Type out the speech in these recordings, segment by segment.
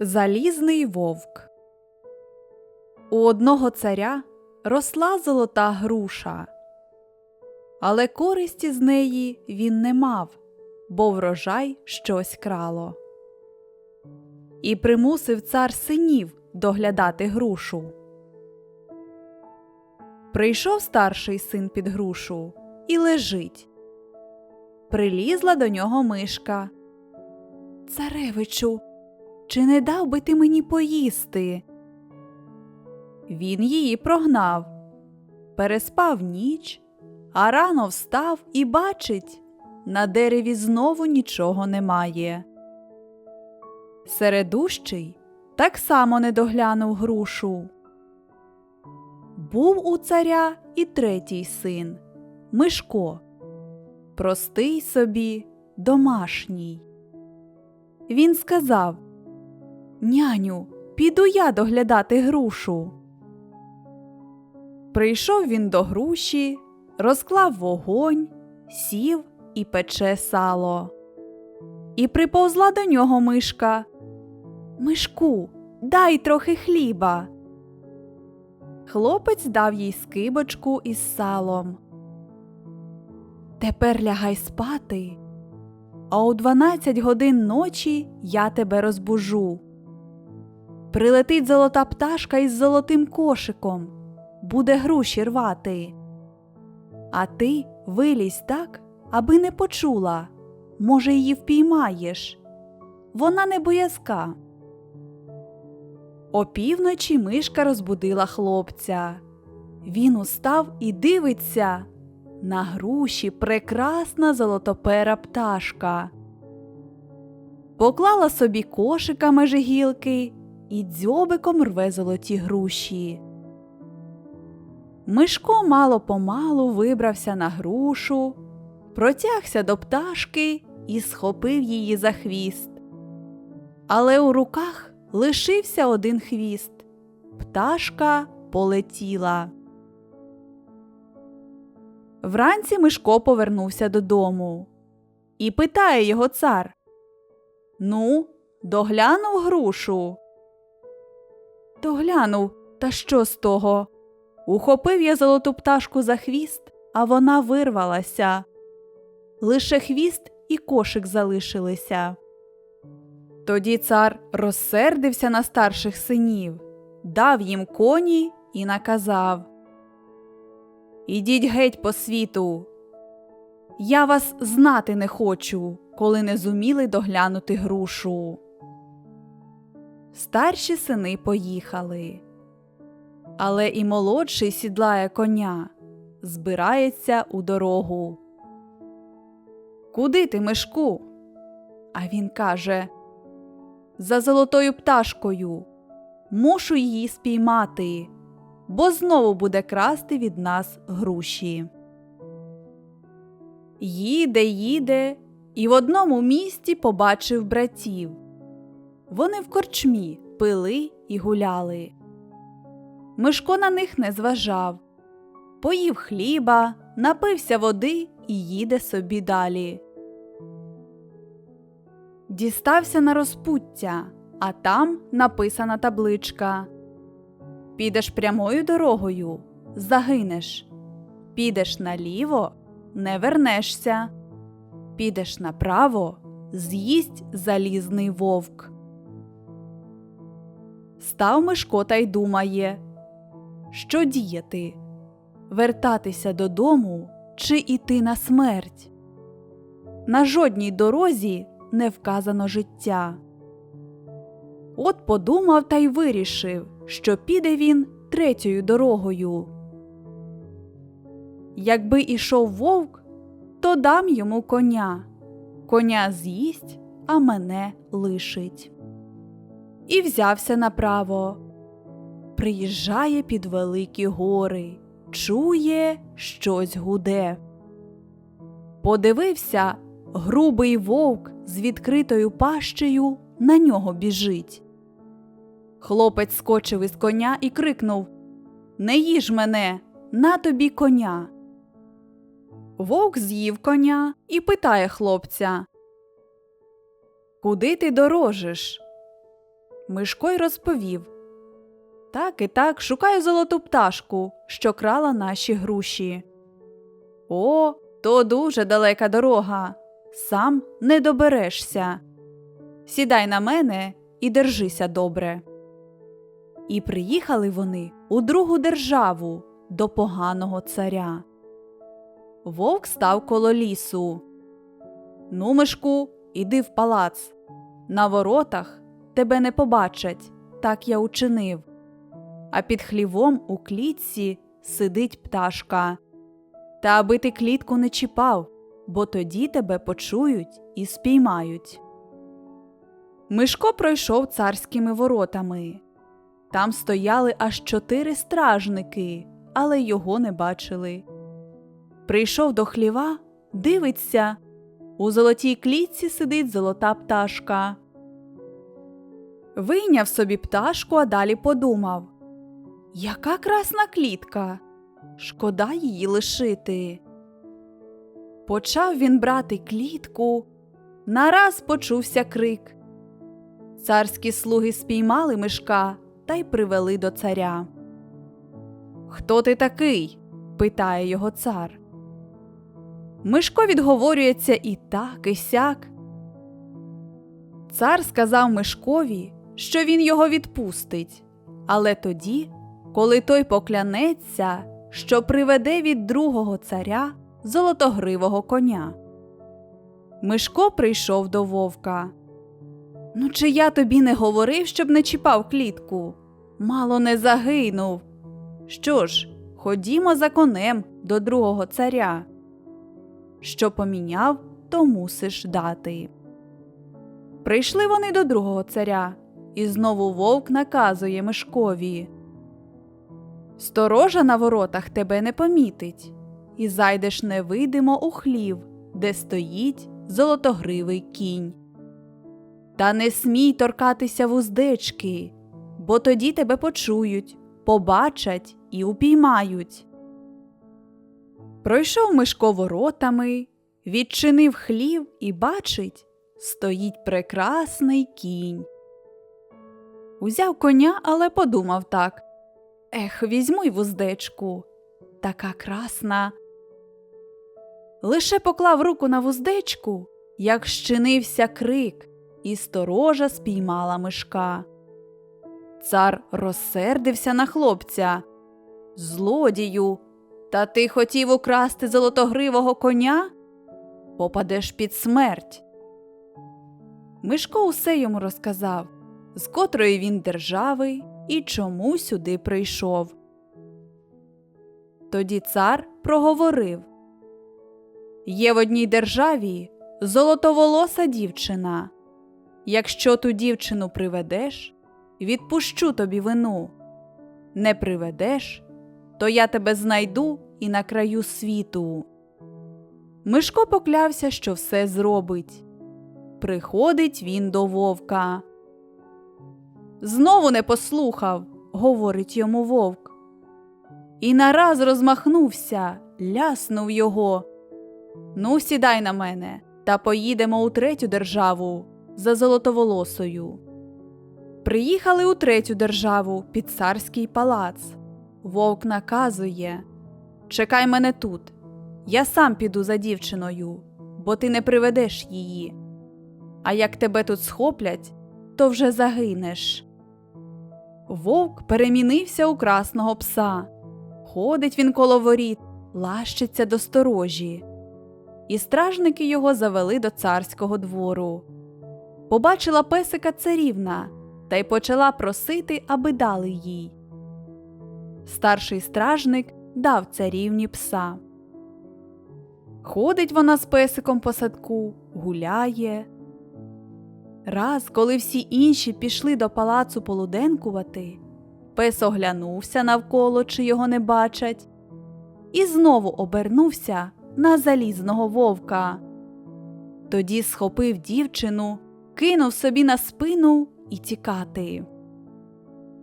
Залізний вовк У одного царя росла золота груша, але користі з неї він не мав, бо врожай щось крало. І примусив цар синів доглядати грушу. Прийшов старший син під грушу і лежить. Прилізла до нього мишка. Царевичу, чи не дав би ти мені поїсти? Він її прогнав, переспав ніч, а рано встав і бачить, на дереві знову нічого немає. Середущий так само не доглянув грушу. Був у царя і третій син Мишко, простий собі, домашній. Він сказав Няню, піду я доглядати грушу. Прийшов він до груші, розклав вогонь, сів і пече сало. І приповзла до нього мишка. Мишку, дай трохи хліба. Хлопець дав їй скибочку із салом. Тепер лягай спати, а о дванадцять годин ночі я тебе розбужу. Прилетить золота пташка із золотим кошиком, буде груші рвати. А ти вилізь так, аби не почула. Може, її впіймаєш. Вона не боязка. Опівночі мишка розбудила хлопця. Він устав і дивиться. На груші прекрасна золотопера пташка. Поклала собі кошика межі гілки і дзьобиком рве золоті груші. Мишко мало помалу вибрався на грушу, протягся до пташки і схопив її за хвіст. Але у руках лишився один хвіст. Пташка полетіла. Вранці Мишко повернувся додому і питає його цар Ну, доглянув грушу. Доглянув, та що з того? Ухопив я золоту пташку за хвіст, а вона вирвалася. Лише хвіст і кошик залишилися. Тоді цар розсердився на старших синів, дав їм коні і наказав Ідіть геть по світу. Я вас знати не хочу, коли не зуміли доглянути грушу. Старші сини поїхали. Але і молодший сідлає коня, збирається у дорогу. Куди ти, Мишку? А він каже За золотою пташкою. Мушу її спіймати, бо знову буде красти від нас груші. Їде, їде, і в одному місті побачив братів. Вони в корчмі пили і гуляли. Мишко на них не зважав. Поїв хліба, напився води і їде собі далі. Дістався на розпуття, а там написана табличка Підеш прямою дорогою, загинеш. Підеш наліво, не вернешся. Підеш направо, з'їсть залізний вовк. Став Мишко та й думає, що діяти вертатися додому чи іти на смерть. На жодній дорозі не вказано життя. От подумав та й вирішив, що піде він третьою дорогою. Якби ішов вовк, то дам йому коня. Коня з'їсть, а мене лишить. І взявся направо. Приїжджає під великі гори, чує, щось гуде. Подивився, грубий вовк з відкритою пащею на нього біжить. Хлопець скочив із коня і крикнув Не їж мене, на тобі коня. Вовк з'їв коня і питає хлопця Куди ти дорожиш? Мишко й розповів Так і так, шукаю золоту пташку, що крала наші груші. О, то дуже далека дорога. Сам не доберешся. Сідай на мене і держися добре. І приїхали вони у другу державу до поганого царя. Вовк став коло лісу. Ну, Мишку, іди в палац. На воротах тебе не побачать, так я учинив. А під хлівом у клітці сидить пташка. Та аби ти клітку не чіпав, бо тоді тебе почують і спіймають. Мишко пройшов царськими воротами. Там стояли аж чотири стражники, але його не бачили. Прийшов до хліва, дивиться. У золотій клітці сидить золота пташка. Вийняв собі пташку, а далі подумав Яка красна клітка. Шкода її лишити. Почав він брати клітку. Нараз почувся крик. Царські слуги спіймали мишка та й привели до царя. Хто ти такий? питає його цар. Мишко відговорюється і так, і сяк. Цар сказав Мишкові, що він його відпустить, але тоді, коли той поклянеться, що приведе від другого царя золотогривого коня. Мишко прийшов до вовка. Ну, чи я тобі не говорив, щоб не чіпав клітку? Мало не загинув. Що ж, ходімо за конем до другого царя. Що поміняв, то мусиш дати. Прийшли вони до другого царя, і знову вовк наказує Мишкові. Сторожа на воротах тебе не помітить, і зайдеш невидимо у хлів, де стоїть золотогривий кінь. Та не смій торкатися вуздечки, бо тоді тебе почують, побачать і упіймають. Пройшов Мишко воротами, відчинив хлів і бачить, стоїть прекрасний кінь. Узяв коня, але подумав так Ех, візьму й вуздечку. Така красна. Лише поклав руку на вуздечку, як щинився крик, і сторожа спіймала мишка. Цар розсердився на хлопця. Злодію, та ти хотів украсти золотогривого коня? Попадеш під смерть. Мишко усе йому розказав, з котрої він держави і чому сюди прийшов. Тоді цар проговорив Є в одній державі золотоволоса дівчина. Якщо ту дівчину приведеш, відпущу тобі вину. Не приведеш, то я тебе знайду і на краю світу. Мишко поклявся, що все зробить. Приходить він до вовка. Знову не послухав, говорить йому вовк. І нараз розмахнувся, ляснув його. Ну, сідай на мене, та поїдемо у третю державу за золотоволосою. Приїхали у третю державу під царський палац. Вовк наказує Чекай мене тут. Я сам піду за дівчиною, бо ти не приведеш її. А як тебе тут схоплять, то вже загинеш. Вовк перемінився у красного пса. Ходить він коло воріт, лащиться до сторожі. І стражники його завели до царського двору. Побачила песика царівна та й почала просити, аби дали їй. Старший стражник дав царівні пса. Ходить вона з песиком по садку, гуляє. Раз, коли всі інші пішли до палацу полуденкувати, пес оглянувся навколо, чи його не бачать, і знову обернувся на залізного вовка. Тоді схопив дівчину, кинув собі на спину і тікати.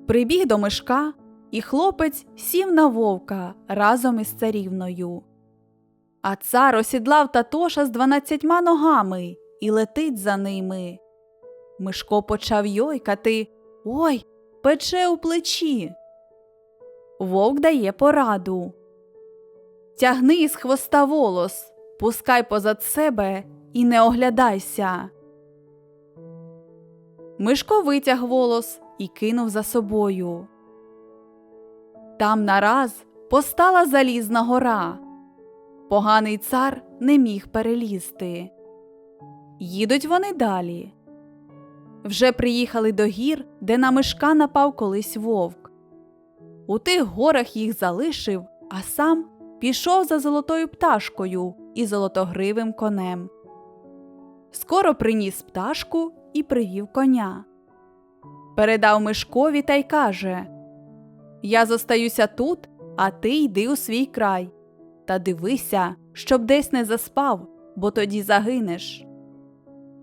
Прибіг до мишка, і хлопець сів на вовка разом із царівною. А цар осідлав Татоша з дванадцятьма ногами і летить за ними. Мишко почав йойкати, Ой, пече у плечі. Вовк дає пораду. Тягни із хвоста волос, пускай позад себе і не оглядайся. Мишко витяг волос і кинув за собою. Там нараз постала залізна гора. Поганий цар не міг перелізти. Їдуть вони далі. Вже приїхали до гір, де на мишка напав колись вовк. У тих горах їх залишив, а сам пішов за золотою пташкою і золотогривим конем. Скоро приніс пташку і привів коня. Передав мишкові та й каже Я зостаюся тут, а ти йди у свій край. Та дивися, щоб десь не заспав, бо тоді загинеш.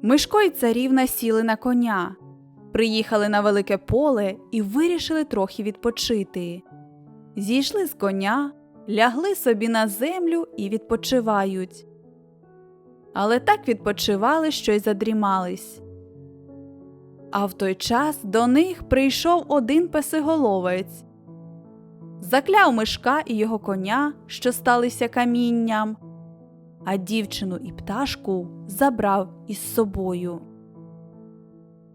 Мишко й царівна сіли на коня, приїхали на велике поле і вирішили трохи відпочити. Зійшли з коня, лягли собі на землю і відпочивають. Але так відпочивали, що й задрімались. А в той час до них прийшов один песиголовець. Закляв мишка і його коня, що сталися камінням, а дівчину і пташку забрав із собою.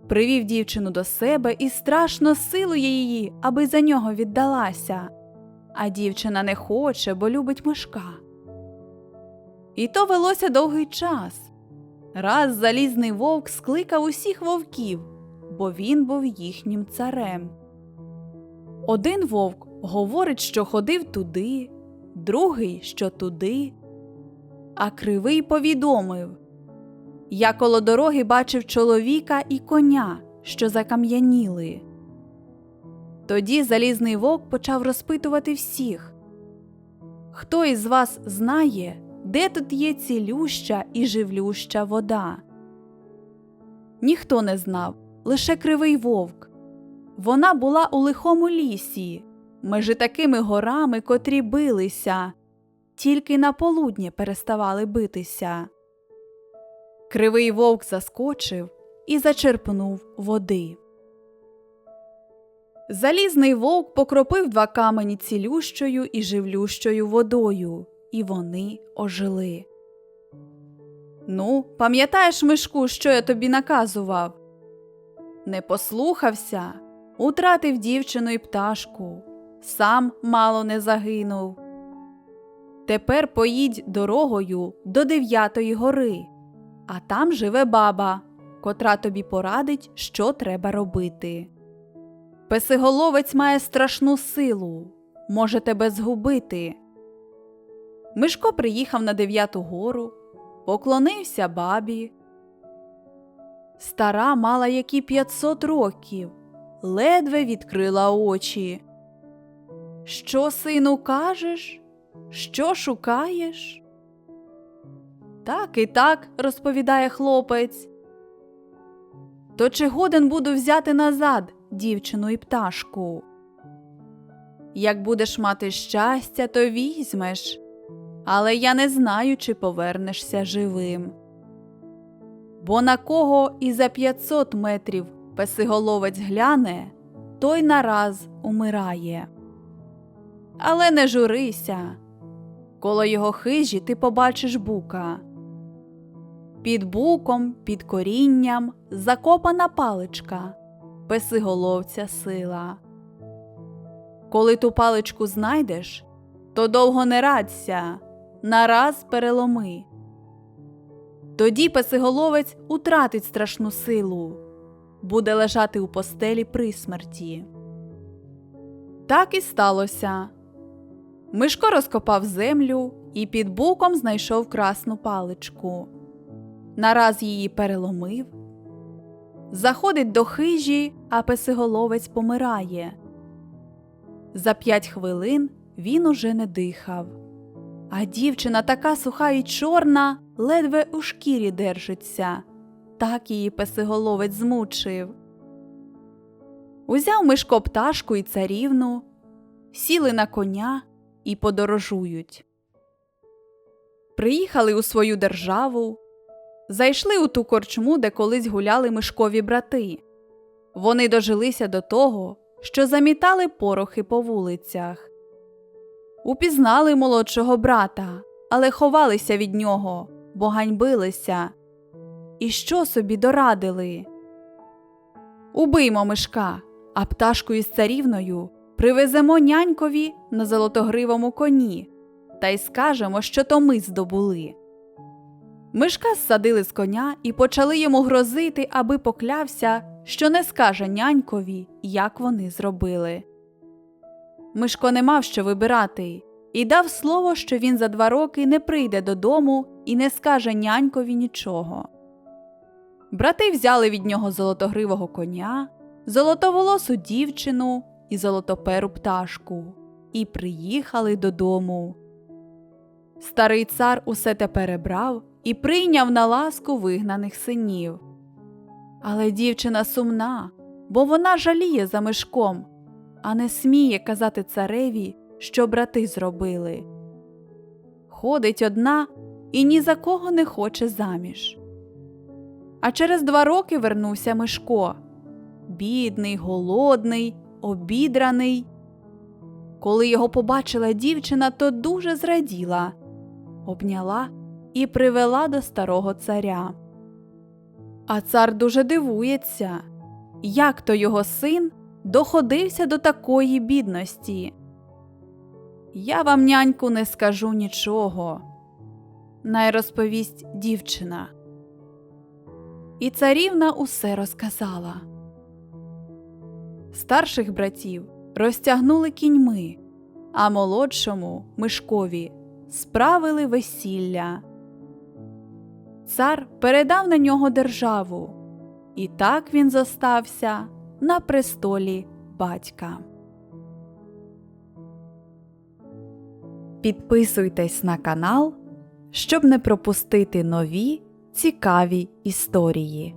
Привів дівчину до себе і страшно силує її, аби за нього віддалася. А дівчина не хоче, бо любить мишка. І то велося довгий час. Раз залізний вовк скликав усіх вовків, бо він був їхнім царем. Один вовк говорить, що ходив туди, другий, що туди. А кривий повідомив Я коло дороги бачив чоловіка і коня, що закам'яніли. Тоді залізний вовк почав розпитувати всіх Хто із вас знає, де тут є цілюща і живлюща вода? Ніхто не знав, лише кривий вовк. Вона була у лихому лісі, межи такими горами, котрі билися, тільки на полудня переставали битися. Кривий вовк заскочив і зачерпнув води. Залізний вовк покропив два камені цілющою і живлющою водою, і вони ожили. Ну, пам'ятаєш, Мишку, що я тобі наказував? Не послухався, утратив дівчину і пташку, сам мало не загинув. Тепер поїдь дорогою до дев'ятої гори, а там живе баба, котра тобі порадить, що треба робити. Песиголовець має страшну силу, може тебе згубити. Мишко приїхав на дев'яту гору, поклонився бабі. Стара мала які 500 років, ледве відкрила очі. Що, сину, кажеш? Що шукаєш? Так і так, розповідає хлопець. То чи годен буду взяти назад дівчину і пташку? Як будеш мати щастя, то візьмеш, але я не знаю, чи повернешся живим. Бо на кого і за 500 метрів песиголовець гляне, той нараз умирає. Але не журися. Коло його хижі ти побачиш бука. Під буком, під корінням закопана паличка, песиголовця сила. Коли ту паличку знайдеш, то довго не радься, нараз переломи. Тоді песиголовець утратить страшну силу, буде лежати у постелі при смерті. Так і сталося. Мишко розкопав землю і під буком знайшов красну паличку. Нараз її переломив. Заходить до хижі, а песиголовець помирає. За п'ять хвилин він уже не дихав. А дівчина така суха і чорна, ледве у шкірі держиться. Так її песиголовець змучив. Узяв Мишко пташку і царівну, сіли на коня і подорожують. Приїхали у свою державу, зайшли у ту корчму, де колись гуляли мишкові брати. Вони дожилися до того, що замітали порохи по вулицях. Упізнали молодшого брата, але ховалися від нього, бо ганьбилися. І що собі дорадили? Убиймо мишка, а пташку із царівною привеземо нянькові на золотогривому коні та й скажемо, що то ми здобули. Мишка зсадили з коня і почали йому грозити, аби поклявся, що не скаже нянькові, як вони зробили. Мишко не мав що вибирати і дав слово, що він за два роки не прийде додому і не скаже нянькові нічого. Брати взяли від нього золотогривого коня, золотоволосу дівчину і золотоперу пташку і приїхали додому. Старий цар усе те перебрав і прийняв на ласку вигнаних синів. Але дівчина сумна, бо вона жаліє за мишком, а не сміє казати цареві, що брати зробили. Ходить одна і ні за кого не хоче заміж. А через два роки вернувся Мишко. Бідний, голодний, обідраний. Коли його побачила дівчина, то дуже зраділа, обняла і привела до старого царя. А цар дуже дивується, як то його син доходився до такої бідності. Я вам, няньку, не скажу нічого. Най розповість дівчина. І царівна усе розказала. Старших братів розтягнули кіньми, а молодшому Мишкові справили весілля. Цар передав на нього державу, і так він зостався на престолі батька. Підписуйтесь на канал, щоб не пропустити нові цікаві історії.